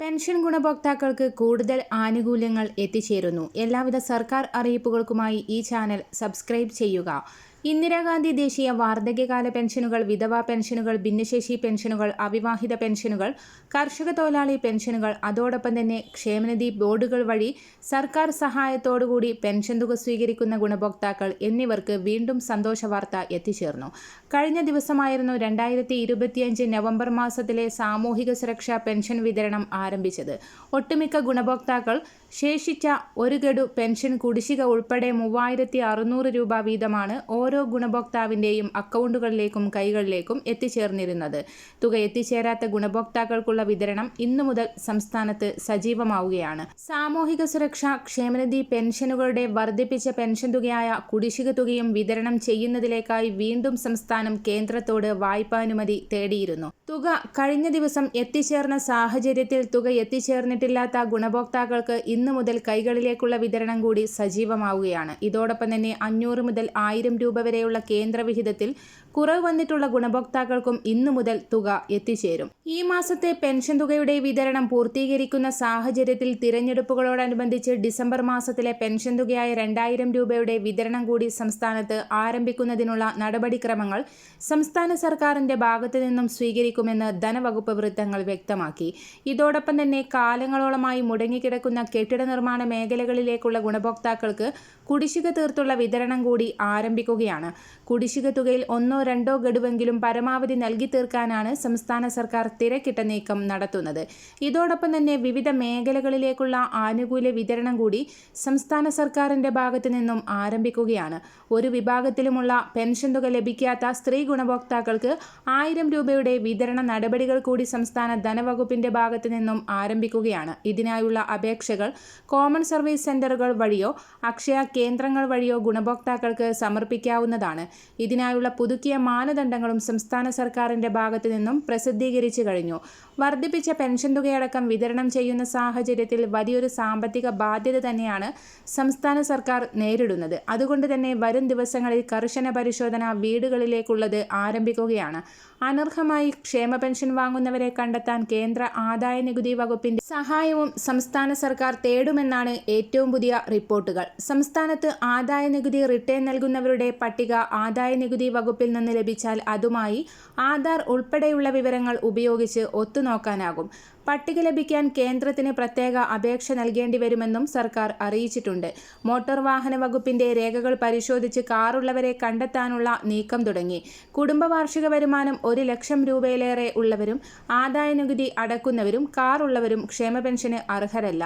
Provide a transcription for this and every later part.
Pension ഗുണഭോക്താക്കൾക്ക് കൂടുതൽ ആനുകൂല്യങ്ങൾ എത്തിച്ചേരുന്നു. എല്ലാവിധ സർക്കാർ അറിയിപ്പുകൾക്കുമായി ഈ ചാനൽ സബ്സ്ക്രൈബ് ചെയ്യുക. ഇന്ദിരാഗാന്ധി ദേശീയ വാർദ്ധക്യകാല പെൻഷനുകൾ വിധവാ പെൻഷനുകൾ ഭിന്നശേഷി പെൻഷനുകൾ അവിവാഹിത പെൻഷനുകൾ കർഷക തൊഴിലാളി പെൻഷനുകൾ അതോടൊപ്പം തന്നെ ക്ഷേമനിധി ബോർഡുകൾ വഴി സർക്കാർ സഹായത്തോടുകൂടി പെൻഷൻ തുക സ്വീകരിക്കുന്ന ഗുണഭോക്താക്കൾ എന്നിവർക്ക് വീണ്ടും സന്തോഷ വാർത്ത എത്തിച്ചേർന്നു. കഴിഞ്ഞ ദിവസമായിരുന്നു രണ്ടായിരത്തി ഇരുപത്തിയഞ്ച് നവംബർ മാസത്തിലെ സാമൂഹിക സുരക്ഷാ പെൻഷൻ വിതരണം ആരംഭിച്ചത്. ഒട്ടുമിക്ക ഗുണഭോക്താക്കൾ ശേഷിച്ച ഒരു ഗഡു പെൻഷൻ കുടിശ്ശിക ഉൾപ്പെടെ മൂവായിരത്തി അറുന്നൂറ് രൂപ വീതമാണ് ഓരോ ഗുണഭോക്താവിന്റെയും അക്കൗണ്ടുകളിലേക്കും കൈകളിലേക്കും എത്തിച്ചേർന്നിരുന്നത്. തുക എത്തിച്ചേരാത്ത ഗുണഭോക്താക്കൾക്കുള്ള വിതരണം ഇന്നു മുതൽ സംസ്ഥാനത്ത് സജീവമാവുകയാണ്. സാമൂഹിക സുരക്ഷ ക്ഷേമനിധി പെൻഷനുകളുടെ വർദ്ധിപ്പിച്ച പെൻഷൻ തുകയായ കുടിശ്ശിക തുകയും വിതരണം ചെയ്യുന്നതിലേക്കായി വീണ്ടും സംസ്ഥാനം കേന്ദ്രത്തോട് വായ്പാനുമതി തേടിയിരുന്നു. തുക കഴിഞ്ഞ ദിവസം എത്തിച്ചേർന്ന സാഹചര്യത്തിൽ തുക എത്തിച്ചേർന്നിട്ടില്ലാത്ത ഗുണഭോക്താക്കൾക്ക് ഇന്നു മുതൽ കൈകളിലേക്കുള്ള വിതരണം കൂടി സജീവമാവുകയാണ്. ഇതോടൊപ്പം തന്നെ അഞ്ഞൂറ് മുതൽ ആയിരം രൂപ വരെയുള്ള കേന്ദ്രവിഹിതത്തിൽ കുറവ് വന്നിട്ടുള്ള ഗുണഭോക്താക്കൾക്കും ഇന്നു മുതൽ തുക എത്തിച്ചേരും. ഈ മാസത്തെ പെൻഷൻ തുകയുടെ വിതരണം പൂർത്തീകരിക്കുന്ന സാഹചര്യത്തിൽ തിരഞ്ഞെടുപ്പുകളോടനുബന്ധിച്ച് ഡിസംബർ മാസത്തിലെ പെൻഷൻ തുകയായ രണ്ടായിരം രൂപയുടെ വിതരണം കൂടി സംസ്ഥാനത്ത് ആരംഭിക്കുന്നതിനുള്ള നടപടിക്രമങ്ങൾ സംസ്ഥാന സർക്കാരിന്റെ ഭാഗത്തു നിന്നും സ്വീകരിക്കുമെന്ന് ധനവകുപ്പ് വൃത്തങ്ങൾ വ്യക്തമാക്കി. ഇതോടൊപ്പം തന്നെ കാലങ്ങളോളമായി മുടങ്ങിക്കിടക്കുന്ന കെട്ടിട നിർമ്മാണ മേഖലകളിലേക്കുള്ള ഗുണഭോക്താക്കൾക്ക് കുടിശ്ശിക തീർത്തുള്ള വിതരണം കൂടി ആരംഭിക്കുകയാണ്. കുടിശ്ശിക തുകയിൽ ഒന്നോ രണ്ടോ ഗഡുവെങ്കിലും പരമാവധി നൽകി തീർക്കാനാണ് സംസ്ഥാന സർക്കാർ തിരക്കിട്ട നീക്കം നടത്തുന്നത്. ഇതോടൊപ്പം തന്നെ വിവിധ മേഖലകളിലേക്കുള്ള ആനുകൂല്യ വിതരണം കൂടി സംസ്ഥാന സർക്കാരിന്റെ ഭാഗത്തു നിന്നും ആരംഭിക്കുകയാണ്. ഒരു വിഭാഗത്തിലുമുള്ള പെൻഷൻ തുക ലഭിക്കാത്ത സ്ത്രീ ഗുണഭോക്താക്കൾക്ക് ആയിരം രൂപയുടെ വിതരണ നടപടികൾ കൂടി സംസ്ഥാന ധനവകുപ്പിന്റെ ഭാഗത്തു നിന്നും ആരംഭിക്കുകയാണ്. ഇതിനായുള്ള അപേക്ഷകൾ കോമൺ സർവീസ് സെന്ററുകൾ വഴിയോ അക്ഷയ കേന്ദ്രങ്ങൾ വഴിയോ ഗുണഭോക്താക്കൾക്ക് സമർപ്പിക്കാവുന്നതാണ്. ഇതിനായുള്ള പുതുക്കിയ മാനദണ്ഡങ്ങളും സംസ്ഥാന സർക്കാരിന്റെ ഭാഗത്തു നിന്നും പ്രസിദ്ധീകരിച്ചു കഴിഞ്ഞു. വർദ്ധിപ്പിച്ച പെൻഷൻ തുകയടക്കം വിതരണം ചെയ്യുന്ന സാഹചര്യത്തിൽ വലിയൊരു സാമ്പത്തിക ബാധ്യത തന്നെയാണ് സംസ്ഥാന സർക്കാർ നേരിടുന്നത്. അതുകൊണ്ട് തന്നെ വരും ദിവസങ്ങളിൽ കർശന പരിശോധന വീടുകളിലേക്കുള്ളത് ആരംഭിക്കുകയാണ്. അനർഹമായി ക്ഷേമ പെൻഷൻ വാങ്ങുന്നവരെ കണ്ടെത്താൻ കേന്ദ്ര ആദായ നികുതി വകുപ്പിന്റെ സഹായവും സംസ്ഥാന സർക്കാർ തേടുമെന്നാണ് ഏറ്റവും പുതിയ റിപ്പോർട്ടുകൾ. സംസ്ഥാനത്ത് ആദായ നികുതി റിട്ടേൺ നൽകുന്നവരുടെ പട്ടിക ആദായ നികുതി വകുപ്പിൽ നിന്ന് ലഭിച്ചാൽ അതുമായി ആധാർ ഉൾപ്പെടെയുള്ള വിവരങ്ങൾ ഉപയോഗിച്ച് ഒത്തുനോക്കാനാകും പട്ടിക ലഭിക്കാൻ കേന്ദ്രത്തിന് പ്രത്യേക അപേക്ഷ നൽകേണ്ടി വരുമെന്നും സർക്കാർ അറിയിച്ചിട്ടുണ്ട്. മോട്ടോർ വാഹന വകുപ്പിന്റെ രേഖകൾ പരിശോധിച്ച് കാറുള്ളവരെ കണ്ടെത്താനുള്ള നീക്കം തുടങ്ങി. കുടുംബ വാർഷിക വരുമാനം ഒരു ലക്ഷം രൂപയിലേറെ ഉള്ളവരും ആദായ നികുതി അടക്കുന്നവരും കാറുള്ളവരും ക്ഷേമ പെൻഷന് അർഹരല്ല.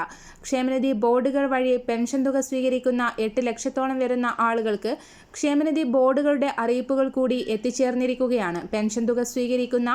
ക്ഷേമനിധി ബോർഡുകൾ വഴി പെൻഷൻ തുക സ്വീകരിക്കുന്ന എട്ട് ലക്ഷത്തോളം വരുന്ന ആളുകൾക്ക് ക്ഷേമനിധി ബോർഡുകളുടെ അറിയിപ്പുകൾ കൂടി എത്തിച്ചേർന്നിരിക്കുകയാണ്. പെൻഷൻ തുക സ്വീകരിക്കുന്ന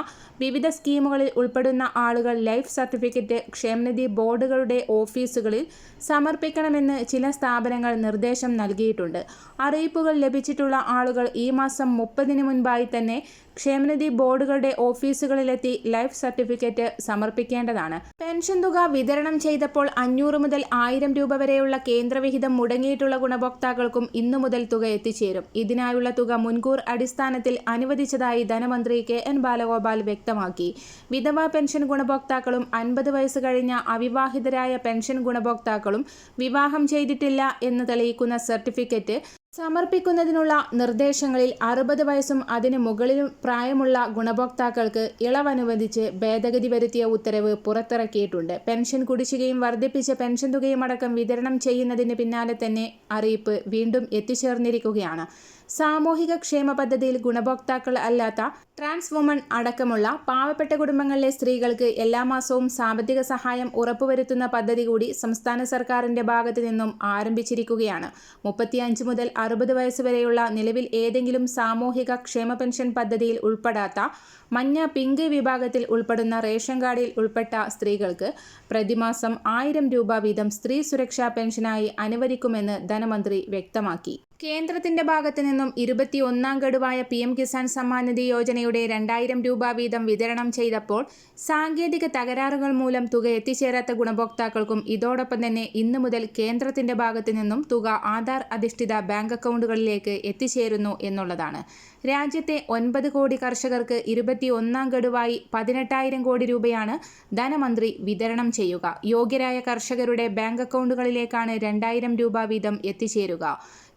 വിവിധ സ്കീമുകളിൽ ഉൾപ്പെടുന്ന ആളുകൾ ലൈഫ് സർട്ടിഫിക്കറ്റ് ക്ഷേമനിധി ബോർഡുകളുടെ ഓഫീസുകളിൽ സമർപ്പിക്കണമെന്ന് ചില സ്ഥാപനങ്ങൾ നിർദ്ദേശം നൽകിയിട്ടുണ്ട്. അറിയിപ്പുകൾ ലഭിച്ചിട്ടുള്ള ആളുകൾ ഈ മാസം മുപ്പതിന് മുൻപായി തന്നെ ക്ഷേമനിധി ബോർഡുകളുടെ ഓഫീസുകളിലെത്തി ലൈഫ് സർട്ടിഫിക്കറ്റ് സമർപ്പിക്കേണ്ടതാണ്. പെൻഷൻ തുക വിതരണം ചെയ്തപ്പോൾ അഞ്ഞൂറ് മുതൽ ആയിരം രൂപ വരെയുള്ള കേന്ദ്രവിഹിതം മുടങ്ങിയിട്ടുള്ള ഗുണഭോക്താക്കൾക്കും ഇന്നു മുതൽ തുക എത്തിച്ചേരും. ഇതിനായുള്ള തുക മുൻകൂർ അടിസ്ഥാനത്തിൽ അനുവദിച്ചതായി ധനമന്ത്രി കെ എൻ ബാലഗോപാൽ വ്യക്തമാക്കി. വിധവാ പെൻഷൻ ഗുണഭോക്താക്കളും അൻപത് വയസ്സ് കഴിഞ്ഞ അവിവാഹിതരായ പെൻഷൻ ഗുണഭോക്താക്കളും വിവാഹം ചെയ്തിട്ടില്ല എന്ന് തെളിയിക്കുന്ന സർട്ടിഫിക്കറ്റ് സമർപ്പിക്കുന്നതിനുള്ള നിർദ്ദേശങ്ങളിൽ അറുപത് വയസ്സും അതിന് മുകളിലും പ്രായമുള്ള ഗുണഭോക്താക്കൾക്ക് ഇളവനുവദിച്ച് ഭേദഗതി വരുത്തിയ ഉത്തരവ് പുറത്തിറക്കിയിട്ടുണ്ട്. പെൻഷൻ കുടിശ്ശികയും വർദ്ധിപ്പിച്ച പെൻഷൻ തുകയും അടക്കം വിതരണം ചെയ്യുന്നതിന് പിന്നാലെ തന്നെ അറിയിപ്പ് വീണ്ടും എത്തിച്ചേർന്നിരിക്കുകയാണ്. സാമൂഹിക ക്ഷേമ പദ്ധതിയിൽ ഗുണഭോക്താക്കൾ അല്ലാത്ത ട്രാൻസ് വുമൺ അടക്കമുള്ള പാവപ്പെട്ട കുടുംബങ്ങളിലെ സ്ത്രീകൾക്ക് എല്ലാ മാസവും സാമ്പത്തിക സഹായം ഉറപ്പുവരുത്തുന്ന പദ്ധതി കൂടി സംസ്ഥാന സർക്കാരിന്റെ ഭാഗത്തു നിന്നും ആരംഭിച്ചിരിക്കുകയാണ്. മുപ്പത്തിയഞ്ച് മുതൽ അറുപത് വയസ്സ് വരെയുള്ള നിലവിൽ ഏതെങ്കിലും സാമൂഹിക ക്ഷേമ പെൻഷൻ പദ്ധതിയിൽ ഉൾപ്പെടാത്ത മഞ്ഞ പിങ്ക് വിഭാഗത്തിൽ ഉൾപ്പെടുന്ന റേഷൻ കാർഡിൽ ഉൾപ്പെട്ട സ്ത്രീകൾക്ക് പ്രതിമാസം ആയിരം രൂപ വീതം സ്ത്രീ സുരക്ഷാ പെൻഷനായി അനുവദിക്കുമെന്ന് ധനമന്ത്രി വ്യക്തമാക്കി. കേന്ദ്രത്തിന്റെ ഭാഗത്തു നിന്നും ഇരുപത്തിയൊന്നാം ഗഡുവായ പി എം കിസാൻ സമ്മാൻ നിധി യോജനയുടെ രണ്ടായിരം രൂപ വീതം വിതരണം ചെയ്തപ്പോൾ സാങ്കേതിക തകരാറുകൾ മൂലം തുക എത്തിച്ചേരാത്ത ഗുണഭോക്താക്കൾക്കും ഇതോടൊപ്പം തന്നെ ഇന്നു മുതൽ കേന്ദ്രത്തിന്റെ ഭാഗത്തു നിന്നും തുക ആധാർ അധിഷ്ഠിത ബാങ്ക് അക്കൗണ്ടുകളിലേക്ക് എത്തിച്ചേരുന്നു എന്നുള്ളതാണ്. രാജ്യത്തെ ഒൻപത് കോടി കർഷകർക്ക് ഇരുപത്തിയൊന്നാം ഗഡുവായി പതിനെട്ടായിരം കോടി രൂപയാണ് ധനമന്ത്രി വിതരണം ചെയ്യുക. യോഗ്യരായ കർഷകരുടെ ബാങ്ക് അക്കൗണ്ടുകളിലേക്കാണ് രണ്ടായിരം രൂപ വീതം എത്തിച്ചേരുക.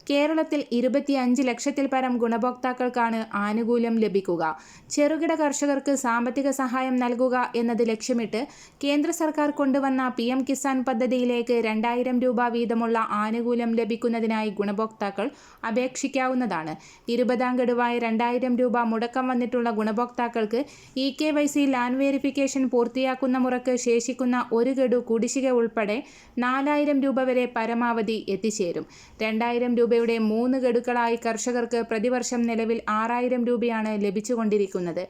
കേരളത്തിൽ ഇരുപത്തിയഞ്ച് ലക്ഷത്തിൽ പരം ഗുണഭോക്താക്കൾക്കാണ് ആനുകൂല്യം ലഭിക്കുക. ചെറുകിട കർഷകർക്ക് സാമ്പത്തിക സഹായം നൽകുക എന്നത് ലക്ഷ്യമിട്ട് കേന്ദ്ര സർക്കാർ കൊണ്ടുവന്ന പി എം കിസാൻ പദ്ധതിയിലേക്ക് രണ്ടായിരം രൂപ വീതമുള്ള ആനുകൂല്യം ലഭിക്കുന്നതിനായി ഗുണഭോക്താക്കൾ അപേക്ഷിക്കാവുന്നതാണ്. ഇരുപതാം ഗഡുവായി രണ്ടായിരം രൂപ മുടക്കം വന്നിട്ടുള്ള ഗുണഭോക്താക്കൾക്ക് E K Y C land verification പൂർത്തിയാക്കുന്ന മുറക്ക് ശേഷിക്കുന്ന ഒരു ഗഡു കുടിശ്ശിക ഉൾപ്പെടെ നാലായിരം രൂപ വരെ പരമാവധി എത്തിച്ചേരും. രണ്ടായിരം രൂപയുടെ മൂന്ന് ഗഡുക്കളായി കർഷകർക്ക് പ്രതിവർഷം നിലവിൽ ആറായിരം രൂപയാണ് ലഭിച്ചുകൊണ്ടിരിക്കുന്നത്.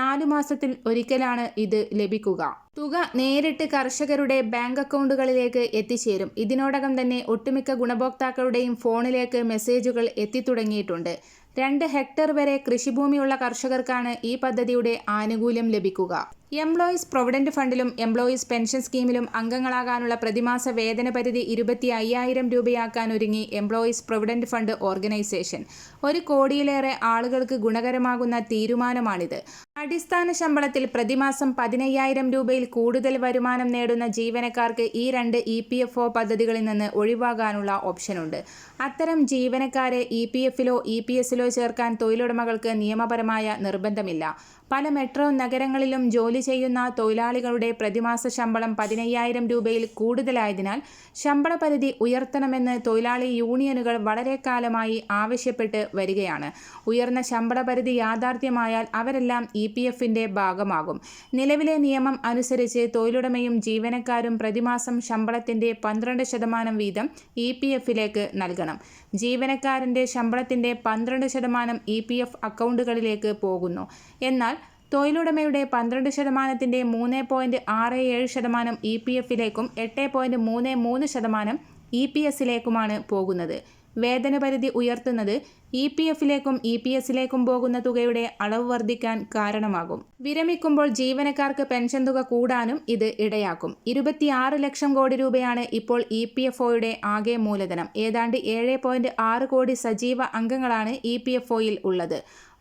നാലു മാസത്തിൽ ഒരിക്കലാണ് ഇത് ലഭിക്കുക. തുക നേരിട്ട് കർഷകരുടെ ബാങ്ക് അക്കൗണ്ടുകളിലേക്ക് എത്തിച്ചേരും. ഇതിനോടകം തന്നെ ഒട്ടുമിക്ക ഗുണഭോക്താക്കളുടെയും ഫോണിലേക്ക് മെസ്സേജുകൾ എത്തിത്തുടങ്ങിയിട്ടുണ്ട്. രണ്ട് ഹെക്ടർ വരെ കൃഷിഭൂമിയുള്ള കർഷകർക്കാണ് ഈ പദ്ധതിയുടെ ആനുകൂല്യം ലഭിക്കുക. എംപ്ലോയീസ് പ്രൊവിഡന്റ് ഫണ്ടിലും എംപ്ലോയീസ് പെൻഷൻ സ്കീമിലും അംഗങ്ങളാകാനുള്ള പ്രതിമാസ വേതന പരിധി ഇരുപത്തി അയ്യായിരം രൂപയാക്കാൻ ഒരുങ്ങി എംപ്ലോയീസ് പ്രൊവിഡന്റ് ഫണ്ട് ഓർഗനൈസേഷൻ ഒരു കോടിയിലേറെ ആളുകൾക്ക് ഗുണകരമാകുന്ന തീരുമാനമാണിത്. അടിസ്ഥാന ശമ്പളത്തിൽ പ്രതിമാസം പതിനയ്യായിരം രൂപയിൽ കൂടുതൽ വരുമാനം നേടുന്ന ജീവനക്കാർക്ക് ഈ രണ്ട് ഇ പി എഫ് ഒ പദ്ധതികളിൽ നിന്ന് ഒഴിവാകാനുള്ള ഓപ്ഷനുണ്ട്. അത്തരം ജീവനക്കാരെ ഇ പി എഫിലോ ഇ പി എസിലോ ചേർക്കാൻ തൊഴിലുടമകൾക്ക് നിയമപരമായ നിർബന്ധമില്ല. പല മെട്രോ നഗരങ്ങളിലും ജോലി ചെയ്യുന്ന തൊഴിലാളികളുടെ പ്രതിമാസ ശമ്പളം പതിനയ്യായിരം രൂപയിൽ കൂടുതലായതിനാൽ ശമ്പള പരിധി ഉയർത്തണമെന്ന് തൊഴിലാളി യൂണിയനുകൾ വളരെ കാലമായി ആവശ്യപ്പെട്ട് വരികയാണ്. ഉയർന്ന ശമ്പള പരിധി യാഥാർത്ഥ്യമായാൽ അവരെല്ലാം ഇ പി എഫിന്റെ ഭാഗമാകും. നിലവിലെ നിയമം അനുസരിച്ച് തൊഴിലുടമയും ജീവനക്കാരും പ്രതിമാസം ശമ്പളത്തിന്റെ പന്ത്രണ്ട് ശതമാനം വീതം ഇ പി എഫിലേക്ക് നൽകണം. ജീവനക്കാരന്റെ ശമ്പളത്തിന്റെ പന്ത്രണ്ട് ശതമാനം ഇ പി എഫ് അക്കൗണ്ടുകളിലേക്ക് പോകുന്നു. എന്നാൽ തൊഴിലുടമയുടെ പന്ത്രണ്ട് ശതമാനത്തിന്റെ മൂന്ന് പോയിന്റ് ആറ് ഏഴ് ശതമാനം ഇ പി എഫിലേക്കും എട്ട് പോയിന്റ് മൂന്ന് മൂന്ന് ശതമാനം ഇ പി എസിലേക്കുമാണ് പോകുന്നത്. വേതനപരിധി ഉയർത്തുന്നത് ഇ പി എഫിലേക്കും ഇ പി എസിലേക്കും പോകുന്ന തുകയുടെ അളവ് വർദ്ധിക്കാൻ കാരണമാകും. വിരമിക്കുമ്പോൾ ജീവനക്കാർക്ക് പെൻഷൻ തുക കൂടാനും ഇത് ഇടയാക്കും. ഇരുപത്തിയാറ് ലക്ഷം കോടി രൂപയാണ് ഇപ്പോൾ ഇ പി എഫ് ഒയുടെ ആകെ മൂലധനം. ഏതാണ്ട് ഏഴ് പോയിന്റ് ആറ് കോടി സജീവ അംഗങ്ങളാണ് ഇ പി എഫ് ഒയിൽ ഉള്ളത്.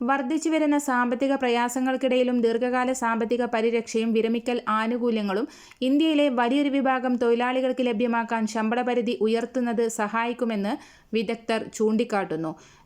വർദ്ധിച്ചു വരുന്ന സാമ്പത്തിക പ്രയാസങ്ങൾക്കിടയിലും ദീർഘകാല സാമ്പത്തിക പരിരക്ഷയും വിരമിക്കൽ ആനുകൂല്യങ്ങളും ഇന്ത്യയിലെ വലിയൊരു വിഭാഗം തൊഴിലാളികൾക്ക് ലഭ്യമാക്കാൻ ശമ്പള പരിധി ഉയർത്തുന്നത് സഹായിക്കുമെന്ന് വിദഗ്ധർ ചൂണ്ടിക്കാട്ടുന്നു.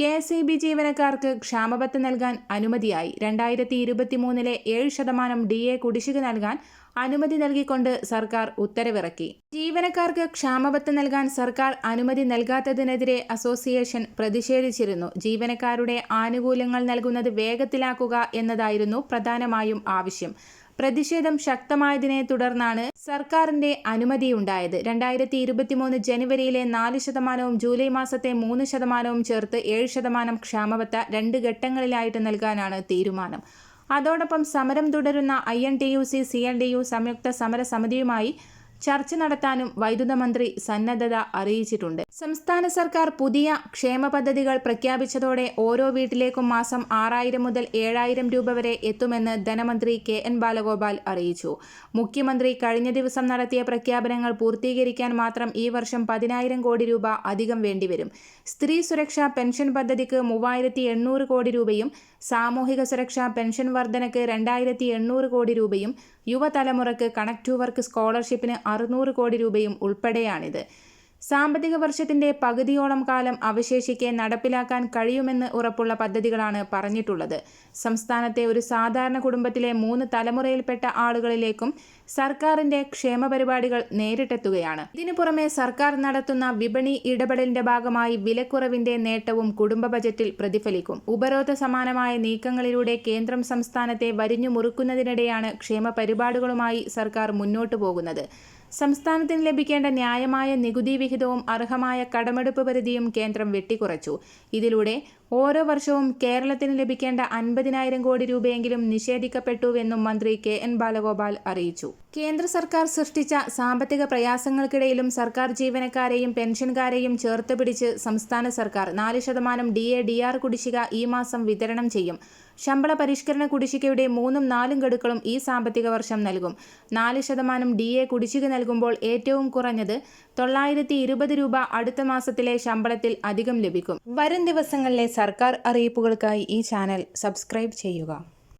കെ എസ് ഇ ബി ജീവനക്കാർക്ക് ക്ഷാമബത്ത് നൽകാൻ അനുമതിയായി. രണ്ടായിരത്തി ഇരുപത്തി മൂന്നിലെ ഏഴ് ശതമാനം ഡി എ കുടിശ്ശിക നൽകാൻ അനുമതി നൽകിക്കൊണ്ട് സർക്കാർ ഉത്തരവിറക്കി. ജീവനക്കാർക്ക് ക്ഷാമബത്ത് നൽകാൻ സർക്കാർ അനുമതി നൽകാത്തതിനെതിരെ അസോസിയേഷൻ പ്രതിഷേധിച്ചിരുന്നു. ജീവനക്കാരുടെ ആനുകൂല്യങ്ങൾ നൽകുന്നത് വേഗത്തിലാക്കുക എന്നതായിരുന്നു പ്രധാനമായും ആവശ്യം. പ്രതിഷേധം ശക്തമായതിനെ തുടർന്നാണ് സർക്കാരിന്റെ അനുമതിയുണ്ടായത്. രണ്ടായിരത്തി ഇരുപത്തിമൂന്ന് ജനുവരിയിലെ നാല് ശതമാനവും ജൂലൈ മാസത്തെ മൂന്ന് ശതമാനവും ചേർത്ത് ഏഴ് ശതമാനം ക്ഷാമബത്ത രണ്ട് ഘട്ടങ്ങളിലായിട്ട് നൽകാനാണ് തീരുമാനം. അതോടൊപ്പം സമരം തുടരുന്ന I N T U C C L D U സംയുക്ത സമരസമിതിയുമായി ചർച്ച നടത്താനും വൈദ്യുത മന്ത്രി സന്നദ്ധത അറിയിച്ചിട്ടുണ്ട്. സംസ്ഥാന സർക്കാർ പുതിയ ക്ഷേമ പദ്ധതികൾ പ്രഖ്യാപിച്ചതോടെ ഓരോ വീട്ടിലേക്കും മാസം ആറായിരം മുതൽ ഏഴായിരം രൂപ വരെ എത്തുമെന്ന് ധനമന്ത്രി കെ എൻ ബാലഗോപാൽ അറിയിച്ചു. മുഖ്യമന്ത്രി കഴിഞ്ഞ ദിവസം നടത്തിയ പ്രഖ്യാപനങ്ങൾ പൂർത്തീകരിക്കാൻ മാത്രം ഈ വർഷം പതിനായിരം കോടി രൂപ അധികം വേണ്ടിവരും. സ്ത്രീ സുരക്ഷാ പെൻഷൻ പദ്ധതിക്ക് മൂവായിരത്തി എണ്ണൂറ് കോടി രൂപയും സാമൂഹിക സുരക്ഷാ പെൻഷൻ വർധനയ്ക്ക് രണ്ടായിരത്തി എണ്ണൂറ് കോടി രൂപയും യുവതലമുറക്ക് കണക്ട് ടു വർക്ക് സ്കോളർഷിപ്പിന് അറുന്നൂറ് കോടി രൂപയും ഉൾപ്പെടെയാണിത്. സാമ്പത്തിക വർഷത്തിന്റെ പകുതിയോളം കാലം അവശേഷിക്കെ നടപ്പിലാക്കാൻ കഴിയുമെന്ന് ഉറപ്പുള്ള പദ്ധതികളാണ് പറഞ്ഞിട്ടുള്ളത്. സംസ്ഥാനത്തെ ഒരു സാധാരണ കുടുംബത്തിലെ മൂന്ന് തലമുറയിൽപ്പെട്ട ആളുകളിലേക്കും സർക്കാരിന്റെ ക്ഷേമ പരിപാടികൾ നേരിട്ടെത്തുകയാണ്. ഇതിനു പുറമെ സർക്കാർ നടത്തുന്ന വിപണി ഇടപെടലിന്റെ ഭാഗമായി വിലക്കുറവിന്റെ നേട്ടവും കുടുംബ ബജറ്റിൽ പ്രതിഫലിക്കും. ഉപരോധ സമാനമായ നീക്കങ്ങളിലൂടെ കേന്ദ്രം സംസ്ഥാനത്തെ വരിഞ്ഞു മുറുക്കുന്നതിനിടെയാണ് ക്ഷേമ പരിപാടികളുമായി സർക്കാർ മുന്നോട്ടു പോകുന്നത്. സംസ്ഥാനത്തിന് ലഭിക്കേണ്ട ന്യായമായ നികുതി വിഹിതവും അർഹമായ കടമെടുപ്പ് പരിധിയും കേന്ദ്രം വെട്ടിക്കുറച്ചു. ഇതിലൂടെ ഓരോ വർഷവും കേരളത്തിന് ലഭിക്കേണ്ട അൻപതിനായിരം കോടി രൂപയെങ്കിലും നിഷേധിക്കപ്പെട്ടുവെന്നും മന്ത്രി കെ എൻ ബാലഗോപാൽ അറിയിച്ചു. കേന്ദ്ര സർക്കാർ സൃഷ്ടിച്ച സാമ്പത്തിക പ്രയാസങ്ങൾക്കിടയിലും സർക്കാർ ജീവനക്കാരെയും പെൻഷൻകാരെയും ചേർത്ത് പിടിച്ച് സംസ്ഥാന സർക്കാർ നാല് ശതമാനം ഡി എ ഡി ആർ കുടിശ്ശിക ഈ മാസം വിതരണം ചെയ്യും. ശമ്പള പരിഷ്കരണ കുടിശ്ശികയുടെ മൂന്നും നാലും ഗഡുക്കളും ഈ സാമ്പത്തിക വർഷം നൽകും. നാല് ശതമാനം ഡി എ കുടിശ്ശിക നൽകുമ്പോൾ ഏറ്റവും കുറഞ്ഞത് തൊള്ളായിരത്തി രൂപ അടുത്ത മാസത്തിലെ ശമ്പളത്തിൽ അധികം ലഭിക്കും. വരും ദിവസങ്ങളിലെ സർക്കാർ അറിയിപ്പുകൾക്കായി ഈ ചാനൽ സബ്സ്ക്രൈബ് ചെയ്യുക.